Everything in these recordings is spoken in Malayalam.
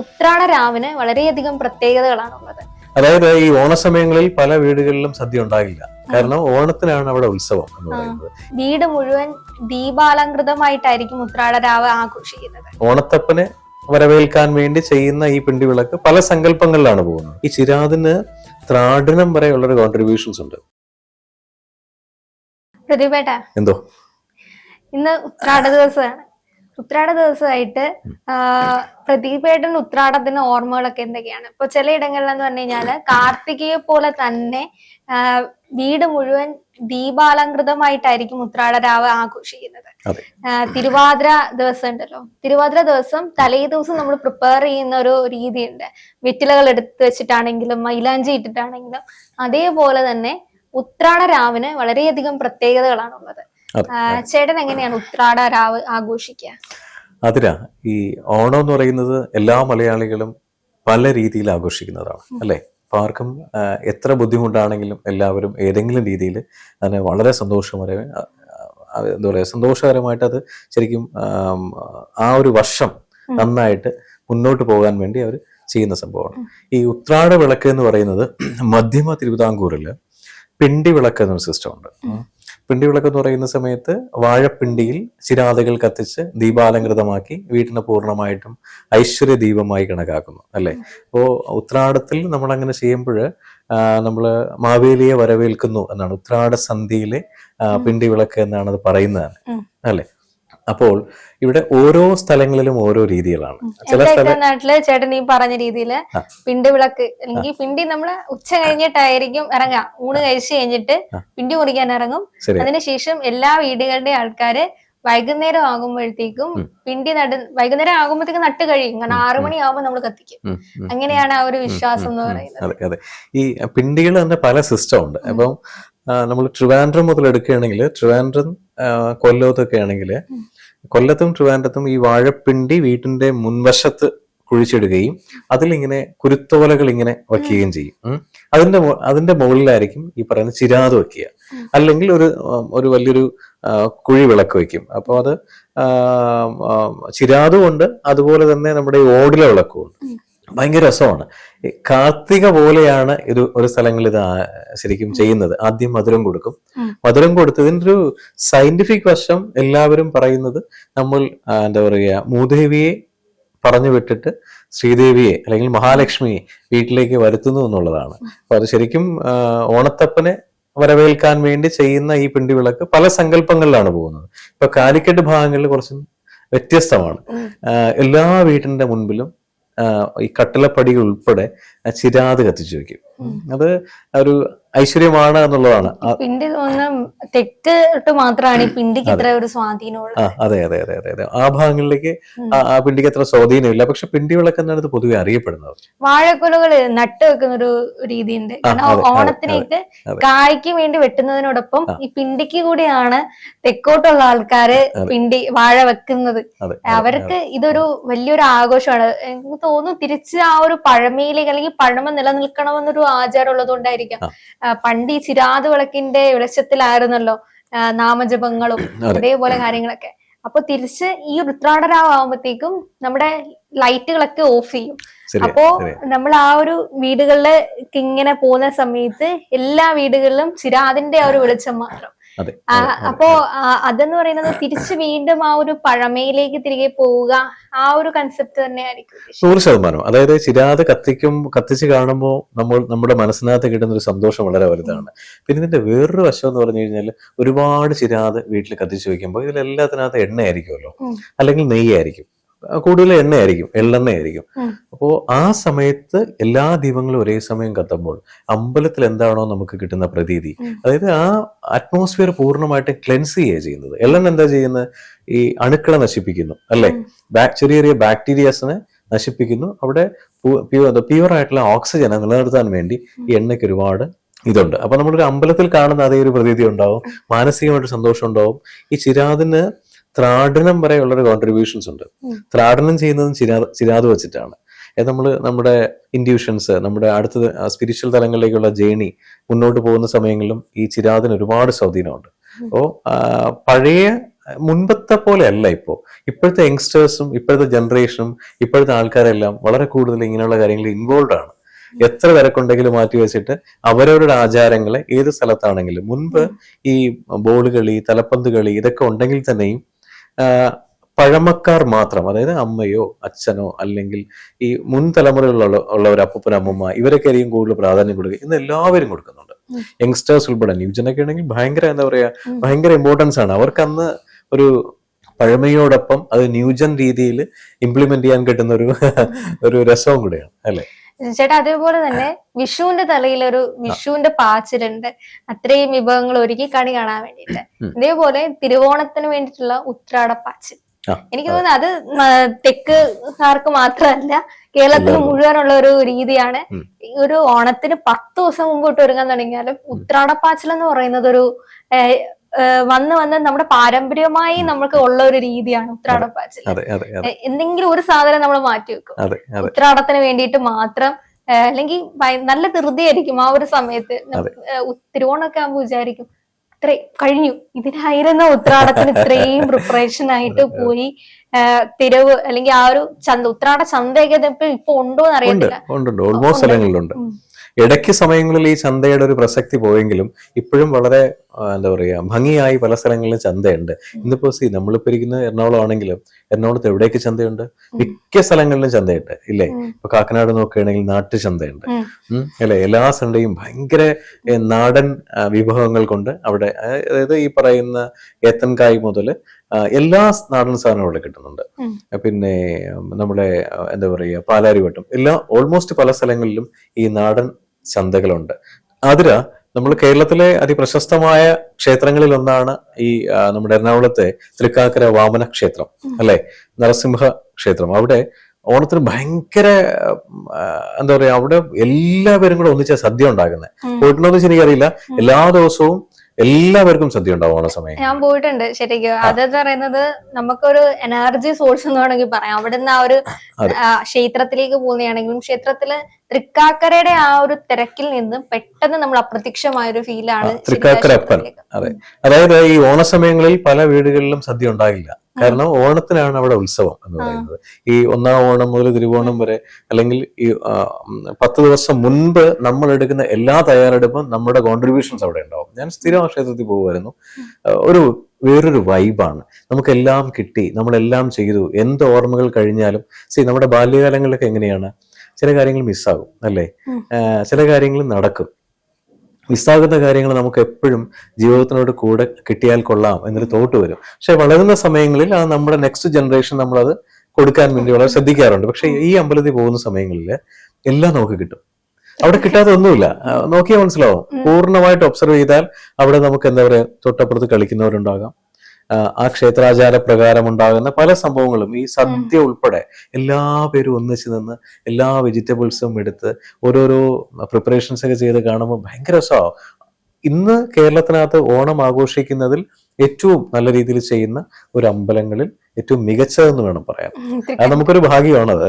ഉത്രാട രാവിന് വളരെയധികം പ്രത്യേകതകളാണുള്ളത്. അതായത് ഈ ഓണസമയങ്ങളിൽ പല വീടുകളിലും സദ്യ ഉണ്ടാകില്ല. കാരണം ഓണത്തിനാണ് അവിടെ ഉത്സവം എന്ന് പറയുന്നത്. വീട് മുഴുവൻ ദീപാലങ്കൃതമായിട്ടായിരിക്കും ഉത്രാടരാവ് ആഘോഷിക്കുന്നത്. ഓണത്തപ്പനെ വരവേൽക്കാൻ വേണ്ടി ചെയ്യുന്ന ഈ പിണ്ടിവിളക്ക് പല സങ്കല്പങ്ങളിലാണ് പോകുന്നത്. ഈ ചിരാതിന് ത്രാടനം വരെയുള്ളൊരു കോൺട്രിബ്യൂഷൻസ് ഉണ്ട്. പ്രതിഭേട്ട എന്തോ? ഇന്ന് ഉത്രാട ദിവസമാണ്. ഉത്രാട ദിവസമായിട്ട് പ്രദീപേട്ടൻ ഉത്രാടത്തിന് ഓർമ്മകളൊക്കെ എന്തൊക്കെയാണ്? ഇപ്പൊ ചിലയിടങ്ങളിലെന്ന് പറഞ്ഞു കഴിഞ്ഞാൽ കാർത്തികയെ പോലെ തന്നെ വീട് മുഴുവൻ ദീപാലങ്കൃതമായിട്ടായിരിക്കും ഉത്രാടരാവ് ആഘോഷിക്കുന്നത്. തിരുവാതിര ദിവസം ഉണ്ടല്ലോ തിരുവാതിര ദിവസം തലേ ദിവസം നമ്മൾ പ്രിപ്പയർ ചെയ്യുന്ന ഒരു രീതിയുണ്ട്. വെറ്റിലകൾ എടുത്ത് വെച്ചിട്ടാണെങ്കിലും മൈലാഞ്ചി ഇട്ടിട്ടാണെങ്കിലും അതേപോലെ തന്നെ ഉത്രാട രാവിന് വളരെയധികം പ്രത്യേകതകളാണുള്ളത്. ചേട്ടൻ എങ്ങനെയാണ് ഉത്രാട രാവ് ആഘോഷിക്കുക? അതിരാ ഈ ഓണം എന്ന് പറയുന്നത് എല്ലാ മലയാളികളും പല രീതിയിൽ ആഘോഷിക്കുന്നതാണ് അല്ലെ? അപ്പൊ ആർക്കും എത്ര ബുദ്ധിമുട്ടാണെങ്കിലും എല്ലാവരും ഏതെങ്കിലും രീതിയിൽ അതിനെ വളരെ സന്തോഷകരമായി ആ, എന്താ പറയുക സന്തോഷകരമായിട്ട് അത് ശരിക്കും ആ ഒരു വർഷം നന്നായിട്ട് മുന്നോട്ട് പോകാൻ വേണ്ടി അവർ ചെയ്യുന്ന സംഭവമാണ്. ഈ ഉത്രാട വിളക്ക് എന്ന് പറയുന്നത് മധ്യമ തിരുവിതാംകൂറിൽ പിണ്ടി വിളക്ക് എന്നൊരു സിസ്റ്റം ഉണ്ട്. പിണ്ടി വിളക്ക് എന്ന് പറയുന്ന സമയത്ത് വാഴപ്പിണ്ടിയിൽ ചിരാതകൾ കത്തിച്ച് ദീപാലങ്കൃതമാക്കി വീട്ടിനെ പൂർണമായിട്ടും ഐശ്വര്യ ദീപമായി കണക്കാക്കുന്നു അല്ലെ? അപ്പോ ഉത്രാടത്തിൽ നമ്മൾ അങ്ങനെ ചെയ്യുമ്പോൾ നമ്മൾ മാവേലിയെ വരവേൽക്കുന്നു എന്നാണ്. ഉത്രാട സന്ധിയിലെ പിണ്ടിവിളക്ക് പിണ്ടി വിളക്ക് എന്നാണ് അത് പറയുന്നത് അല്ലെ? അപ്പോൾ ഇവിടെ ഓരോ സ്ഥലങ്ങളിലും ഓരോ രീതികളാണ്. ചില നാട്ടിൽ ചേട്ടൻ ഈ പറഞ്ഞ രീതിയിൽ ആ. പിണ്ടി വിളക്ക്. അല്ലെങ്കിൽ പിണ്ടി നമ്മൾ ഉച്ച കഴിഞ്ഞിട്ടായിരിക്കും ഇറങ്ങാം. ഊണ് കഴിച്ച് കഴിഞ്ഞിട്ട് പിണ്ടി മുറിക്കാൻ ഇറങ്ങും. അതിനുശേഷം എല്ലാ വീടുകളുടെ ആൾക്കാര് വൈകുന്നേരം ആകുമ്പോഴത്തേക്കും. പിണ്ടി നട വൈകുന്നേരം ആകുമ്പോഴത്തേക്കും നട്ട് കഴിയും. കാരണം ആറു മണി ആകുമ്പോൾ നമ്മൾ കത്തിക്കും. അങ്ങനെയാണ് ആ ഒരു വിശ്വാസം എന്ന് പറയുന്നത്. അതെ അതെ. ഈ പിണ്ടികൾ തന്നെ പല സിസ്റ്റം ഉണ്ട്. അപ്പം നമ്മൾ ട്രിവാൻഡ്രം മുതൽ എടുക്കുകയാണെങ്കിൽ ട്രിവാൻഡ്രം കൊല്ലത്തൊക്കെ ആണെങ്കിൽ കൊല്ലത്തും ട്രിവാൻഡ്രത്തും ഈ വാഴപ്പിണ്ടി വീട്ടിന്റെ മുൻവശത്ത് കുഴിച്ചിടുകയും അതിലിങ്ങനെ കുരുത്തോലകൾ ഇങ്ങനെ വയ്ക്കുകയും ചെയ്യും. അതിന്റെ അതിന്റെ മുകളിലായിരിക്കും ഈ പറയുന്ന ചിരാത് വെക്കുക അല്ലെങ്കിൽ ഒരു ഒരു വലിയൊരു കുഴി വിളക്ക് വെക്കും അപ്പോൾ അത് ചിരാതും ഉണ്ട് അതുപോലെ തന്നെ നമ്മുടെ ഓടില വിളക്കും ഉണ്ട് ഉം. ഭയങ്കര രസമാണ്. കാർത്തിക പോലെയാണ് ഇത് ഒരു സ്ഥലങ്ങളിൽ ഇത് ശരിക്കും ചെയ്യുന്നത്. ആദ്യം മധുരം കൊടുക്കും. മധുരം കൊടുത്തതിന്റെ ഒരു സയന്റിഫിക് വശം എല്ലാവരും പറയുന്നത് നമ്മൾ എന്താ പറയുക മൂദേവിയെ പറഞ്ഞു വിട്ടിട്ട് ശ്രീദേവിയെ അല്ലെങ്കിൽ മഹാലക്ഷ്മിയെ വീട്ടിലേക്ക് വരുത്തുന്നു എന്നുള്ളതാണ്. അപ്പൊ അത് ശരിക്കും ഓണത്തപ്പനെ വരവേൽക്കാൻ വേണ്ടി ചെയ്യുന്ന ഈ പിണ്ടിവിളക്ക് പല സങ്കല്പങ്ങളിലാണ് പോകുന്നത്. ഇപ്പൊ കാലിക്കറ്റ് ഭാഗങ്ങളിൽ കുറച്ചും വ്യത്യസ്തമാണ്. എല്ലാ വീട്ടിന്റെ മുൻപിലും ഈ കട്ടിലപ്പടി ഉൾപ്പെടെ ചിരാത് കത്തിച്ചു വെക്കും. അത് ഒരു ഐശ്വര്യമാണ് എന്നുള്ളതാണ്. പിണ്ടി തോന്നുന്ന മാത്രമാണ് ഈ പിണ്ടിക്ക് ഇത്ര ഒരു അതെ അതെ അതെ അതെ അതെ. ആ ഭാഗങ്ങളിലേക്ക് ആ- പിണ്ടിക്ക് അത്ര സ്വാധീനമില്ല പക്ഷെ പിണ്ടി വിളക്ക് എന്നാണ് ഇത് പൊതുവെ അറിയപ്പെടുന്നത്. വാഴക്കൊലകൾ നട്ട് വെക്കുന്ന ഒരു രീതിയുണ്ട് ഓണത്തിനേക്ക് കായ്ക്ക് വേണ്ടി വെട്ടുന്നതിനോടൊപ്പം ഈ പിണ്ടിക്ക് കൂടിയാണ് തെക്കോട്ടുള്ള ആൾക്കാര് പിണ്ടി വാഴ വെക്കുന്നത്. അവർക്ക് ഇതൊരു വലിയൊരു ആഘോഷമാണ്. എനിക്ക് തോന്നുന്നു തിരിച്ച് ആ ഒരു പഴമയിലേക്ക് അല്ലെങ്കിൽ പഴമ നിലനിൽക്കണമെന്നൊരു ആചാരം ഉള്ളതുകൊണ്ടായിരിക്കാം പണ്ട് ഈ ചിരാത് വിളക്കിന്റെ വെളിച്ചത്തിലായിരുന്നല്ലോ നാമജപങ്ങളും അതെ. അതേപോലെ കാര്യങ്ങളൊക്കെ. അപ്പൊ തിരിച്ച് ഈ ഉത്രാടരാവുമ്പോഴത്തേക്കും നമ്മുടെ ലൈറ്റുകളൊക്കെ ഓഫ് ചെയ്യും. അപ്പോ നമ്മൾ ആ ഒരു വീടുകളിലേക്ക് ഇങ്ങനെ പോകുന്ന സമയത്ത് എല്ലാ വീടുകളിലും ചിരാതിന്റെ ആ ഒരു വെളിച്ചം മാത്രം. അപ്പോ അതെന്ന് പറയുന്നത് തിരിച്ചു വീണ്ടും ആ ഒരു പഴമയിലേക്ക് തിരികെ പോവുക ആ ഒരു കൺസെപ്റ്റ് തന്നെയായിരിക്കും. നൂറ് ശതമാനം. അതായത് ചിരാത് കത്തിക്കും കത്തിച്ച് കാണുമ്പോൾ നമ്മൾ നമ്മുടെ മനസ്സിനകത്ത് കിട്ടുന്ന ഒരു സന്തോഷം വളരെ വലുതാണ്. പിന്നെ ഇതിന്റെ വേറൊരു വശം എന്ന് പറഞ്ഞു കഴിഞ്ഞാൽ ഒരുപാട് ചിരാത് വീട്ടിൽ കത്തിച്ച് വെക്കുമ്പോൾ ഇതിലെല്ലാത്തിനകത്ത് എണ്ണയായിരിക്കുമല്ലോ. അല്ലെങ്കിൽ നെയ്യായിരിക്കും. കൂടുതൽ എണ്ണയായിരിക്കും എള്ളെണ്ണയായിരിക്കും. ആയിരിക്കും അപ്പോൾ ആ സമയത്ത് എല്ലാ ദീപങ്ങളും ഒരേ സമയം കത്തുമ്പോൾ അമ്പലത്തിൽ എന്താണോ നമുക്ക് കിട്ടുന്ന പ്രതീതി. അതായത് ആ അറ്റ്മോസ്ഫിയർ പൂർണമായിട്ട് ക്ലെൻസ് ചെയ്യുക ചെയ്യുന്നത്. എള്ളെണ്ണ എന്താ ചെയ്യുന്നത്? ഈ അണുക്കളെ നശിപ്പിക്കുന്നു അല്ലേ? ചെറിയ ചെറിയ ബാക്ടീരിയാസിനെ നശിപ്പിക്കുന്നു. അവിടെ പ്യുവർ ആയിട്ടുള്ള ഓക്സിജനെ നിലനിർത്താൻ വേണ്ടി ഈ എണ്ണയ്ക്ക് ഒരുപാട് ഇതുണ്ട്. അപ്പൊ നമ്മളൊരു അമ്പലത്തിൽ കാണുന്ന അതേ ഒരു പ്രതീതി ഉണ്ടാവും. മാനസികമായിട്ട് സന്തോഷം ഉണ്ടാവും ഈ ചിരാതിന് ത്രാടനം വരെയുള്ളൊരു കോൺട്രിബ്യൂഷൻസ് ഉണ്ട്. ത്രാടനം ചെയ്യുന്നതും ചിരാ ചിരാത് വെച്ചിട്ടാണ്. നമ്മൾ നമ്മുടെ ഇൻഡ്യൂഷൻസ് നമ്മുടെ അടുത്ത സ്പിരിച്വൽ തലങ്ങളിലേക്കുള്ള ജേണി മുന്നോട്ട് പോകുന്ന സമയങ്ങളിലും ഈ ചിരാതിന് ഒരുപാട് സ്വാധീനമുണ്ട്. അപ്പോൾ പഴയ മുൻപത്തെ പോലെ അല്ല ഇപ്പോ. ഇപ്പോഴത്തെ യങ്സ്റ്റേഴ്സും ഇപ്പോഴത്തെ ജനറേഷനും ഇപ്പോഴത്തെ ആൾക്കാരെല്ലാം വളരെ കൂടുതൽ ഇങ്ങനെയുള്ള കാര്യങ്ങളിൽ ഇൻവോൾവ് ആണ്. എത്ര തിരക്കുണ്ടെങ്കിലും മാറ്റി വെച്ചിട്ട് അവരവരുടെ ആചാരങ്ങളെ ഏത് സ്ഥലത്താണെങ്കിലും മുൻപ് ഈ ബോൾ കളി തലപ്പന്ത് കളി ഇതൊക്കെ ഉണ്ടെങ്കിൽ തന്നെയും പഴമക്കാർ മാത്രം അതായത് അമ്മയോ അച്ഛനോ അല്ലെങ്കിൽ ഈ മുൻ തലമുറയിലുള്ള ഉള്ളവർ അപ്പൂപ്പൻ അമ്മമ്മ ഇവരൊക്കെ ആയിരിക്കും കൂടുതൽ പ്രാധാന്യം കൊടുക്കുക ഇന്ന് എല്ലാവരും കൊടുക്കുന്നുണ്ട്. യങ്സ്റ്റേഴ്സ് ഉൾപ്പെടെ ന്യൂജനൊക്കെ ആണെങ്കിൽ ഭയങ്കര എന്താ പറയാ ഭയങ്കര ഇമ്പോർട്ടൻസ് ആണ്. അവർക്ക് അന്ന് ഒരു പഴമയോടൊപ്പം അത് ന്യൂജൻ രീതിയിൽ ഇംപ്ലിമെന്റ് ചെയ്യാൻ കിട്ടുന്ന ഒരു ഒരു രസവും കൂടെയാണ് അല്ലെ? ചേട്ടാ അതേപോലെ തന്നെ വിഷുവിന്റെ തലയിൽ ഒരു വിഷുവിന്റെ പാച്ചിലുണ്ട്. അത്രയും വിഭവങ്ങൾ ഒരുക്കി കണി കാണാൻ വേണ്ടിയിട്ട്. ഇതേപോലെ തിരുവോണത്തിന് വേണ്ടിയിട്ടുള്ള ഉത്രാട പാച്ചിൽ. എനിക്ക് തോന്നുന്നു അത് തെക്കുകാർക്ക് മാത്രമല്ല കേരളത്തിന് മുഴുവനുള്ള ഒരു രീതിയാണ്. ഒരു ഓണത്തിന് പത്ത് ദിവസം മുമ്പോട്ട് ഒരുങ്ങാൻ തുടങ്ങിയാലും ഉത്രാടപ്പാച്ചിൽ എന്ന് പറയുന്നത് ഒരു വന്ന് വന്ന് നമ്മുടെ പാരമ്പര്യമായി നമുക്ക് ഉള്ള ഒരു രീതിയാണ് അതെ അതെ എന്തെങ്കിലും ഒരു സാധനം നമ്മൾ മാറ്റി വെക്കും. ഉത്രാടത്തിന് വേണ്ടിയിട്ട് മാത്രം അല്ലെങ്കിൽ നല്ല ധൃതിയായിരിക്കും ആ ഒരു സമയത്ത്. തിരുവോണമൊക്കെ ആകുമ്പോൾ വിചാരിക്കും ഇത്ര കഴിഞ്ഞു. ഇതിനായിരുന്നു ഉത്രാടത്തിന് ഇത്രയും പ്രിപ്പറേഷൻ ആയിട്ട് പോയി തിരവ് അല്ലെങ്കിൽ ആ ഒരു ചന്ത ഉത്രാട ചന്തയൊക്കെ ഇപ്പൊ ഇപ്പൊ ഉണ്ടോ എന്ന് അറിയത്തില്ല ഓൾമോസ്റ്റ്. സ്ഥലങ്ങളിലുണ്ട്. ഇടയ്ക്ക് സമയങ്ങളിൽ ഈ ചന്തയുടെ ഒരു പ്രസക്തി പോയെങ്കിലും ഇപ്പോഴും വളരെ എന്താ പറയുക ഭംഗിയായി പല സ്ഥലങ്ങളിലും ചന്തയുണ്ട്. ഇന്നിപ്പോ സി നമ്മളിപ്പോ ഇരിക്കുന്ന എറണാകുളം ആണെങ്കിലും എറണാകുളത്ത് എവിടേക്ക് ചന്തയുണ്ട്? മിക്ക സ്ഥലങ്ങളിലും ചന്തയുണ്ട് ഇല്ലേ? ഇപ്പൊ കാക്കനാട് നോക്കുകയാണെങ്കിൽ നാട്ടു ചന്തയുണ്ട്. അല്ലേ? എല്ലാ സൺഡേയും ഭയങ്കര നാടൻ വിഭവങ്ങൾ കൊണ്ട് അവിടെ അതായത് ഈ പറയുന്ന ഏത്തൻകായ് മുതൽ എല്ലാ നാടൻ സാധനവും അവിടെ കിട്ടുന്നുണ്ട്. പിന്നെ നമ്മുടെ എന്താ പറയുക പാലാരിവട്ടം എല്ലാ ഓൾമോസ്റ്റ് പല സ്ഥലങ്ങളിലും ഈ നാടൻ ചന്തകളുണ്ട്. അതിര നമ്മൾ കേരളത്തിലെ അതിപ്രശസ്തമായ ക്ഷേത്രങ്ങളിൽ ഒന്നാണ് ഈ നമ്മുടെ എറണാകുളത്തെ തൃക്കാക്കര വാമന ക്ഷേത്രം അല്ലെ? നരസിംഹ ക്ഷേത്രം. അവിടെ ഓണത്തിന് ഭയങ്കര എന്താ പറയാ അവിടെ എല്ലാവരും കൂടെ ഒന്നിച്ച സദ്യ ഉണ്ടാകുന്നത്. പോയിട്ടുണ്ടോ എന്ന് എനിക്കറിയില്ല. എല്ലാ ദിവസവും എല്ലാവർക്കും സദ്യ ഉണ്ടാവും ഓണ സമയം. ഞാൻ പോയിട്ടുണ്ട് ശരിക്കും. അതെന്ന് പറയുന്നത് നമുക്കൊരു എനർജി സോഴ്സ് എന്ന് വേണമെങ്കിൽ പറയാം. അവിടുന്ന് ആ ഒരു ക്ഷേത്രത്തിലേക്ക് പോകുന്നതാണെങ്കിലും ക്ഷേത്രത്തിൽ തൃക്കാക്കരയുടെ ആ ഒരു തിരക്കിൽ നിന്ന് പെട്ടെന്ന് നമ്മൾ അപ്രത്യക്ഷമായ ഒരു ഫീലാണ് തൃക്കാക്കര തൃക്കാക്കരപ്പൻ. അതെ. അതായത് ഈ ഓണസമയങ്ങളിൽ പല വീടുകളിലും സദ്യ ഉണ്ടാകില്ല. കാരണം ഓണത്തിനാണ് അവിടെ ഉത്സവം എന്ന് പറയുന്നത്. ഈ ഒന്നാം ഓണം മുതൽ തിരുവോണം വരെ അല്ലെങ്കിൽ ഈ പത്ത് ദിവസം മുൻപ് നമ്മൾ എടുക്കുന്ന എല്ലാ തയ്യാറെടുപ്പും നമ്മുടെ കോൺട്രിബ്യൂഷൻസ് അവിടെ ഉണ്ടാവും. ഞാൻ സ്ഥിരം ക്ഷേത്രത്തിൽ പോകുമായിരുന്നു ഒരു വേറൊരു വൈബാണ് നമുക്കെല്ലാം കിട്ടി നമ്മളെല്ലാം ചെയ്തു. എന്ത് ഓർമ്മകൾ കഴിഞ്ഞാലും സി നമ്മുടെ ബാല്യകാലങ്ങളിലൊക്കെ എങ്ങനെയാണ്? ചില കാര്യങ്ങൾ മിസ്സാകും അല്ലേ? ചില കാര്യങ്ങൾ നടക്കും. മിസ്സാകുന്ന കാര്യങ്ങൾ നമുക്ക് എപ്പോഴും ജീവിതത്തിനോട് കൂടെ കിട്ടിയാൽ കൊള്ളാം എന്നൊരു തോട്ട് വരും. പക്ഷെ വളരുന്ന സമയങ്ങളിൽ ആ നമ്മുടെ നെക്സ്റ്റ് ജനറേഷൻ നമ്മളത് കൊടുക്കാൻ വേണ്ടി വളരെ ശ്രദ്ധിക്കാറുണ്ട്. പക്ഷെ ഈ അമ്പലത്തിൽ പോകുന്ന സമയങ്ങളിൽ എല്ലാം നമുക്ക് കിട്ടും. അവിടെ കിട്ടാത്ത ഒന്നുമില്ല. നോക്കിയാൽ മനസ്സിലാവും. പൂർണമായിട്ട് ഒബ്സർവ് ചെയ്താൽ അവിടെ നമുക്ക് എന്താ പറയാ തൊട്ടപ്പുറത്ത് കളിക്കുന്നവരുണ്ടാകാം. ആ, ക്ഷേത്രാചാര പ്രകാരം ഉണ്ടാകുന്ന പല സംഭവങ്ങളും ഈ സദ്യ ഉൾപ്പെടെ എല്ലാ പേരും ഒന്നിച്ച് നിന്ന് എല്ലാ വെജിറ്റബിൾസും എടുത്ത് ഓരോരോ പ്രിപ്പറേഷൻസ് ഒക്കെ ചെയ്ത് കാണുമ്പോൾ ഭയങ്കര രസമാവും ഇന്ന് കേരളത്തിനകത്ത് ഓണം ആഘോഷിക്കുന്നതിൽ ഏറ്റവും നല്ല രീതിയിൽ ചെയ്യുന്ന ഒരു അമ്പലങ്ങളിൽ ഏറ്റവും മികച്ചതെന്ന് വേണം പറയാൻ. അത് നമുക്കൊരു ഭാഗ്യമാണത്.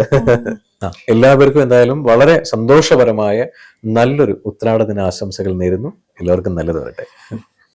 എല്ലാവർക്കും എന്തായാലും വളരെ സന്തോഷപരമായ നല്ലൊരു ഉത്രാട ദിനാശംസകൾ നേരുന്നു. എല്ലാവർക്കും നല്ലത് വരട്ടെ.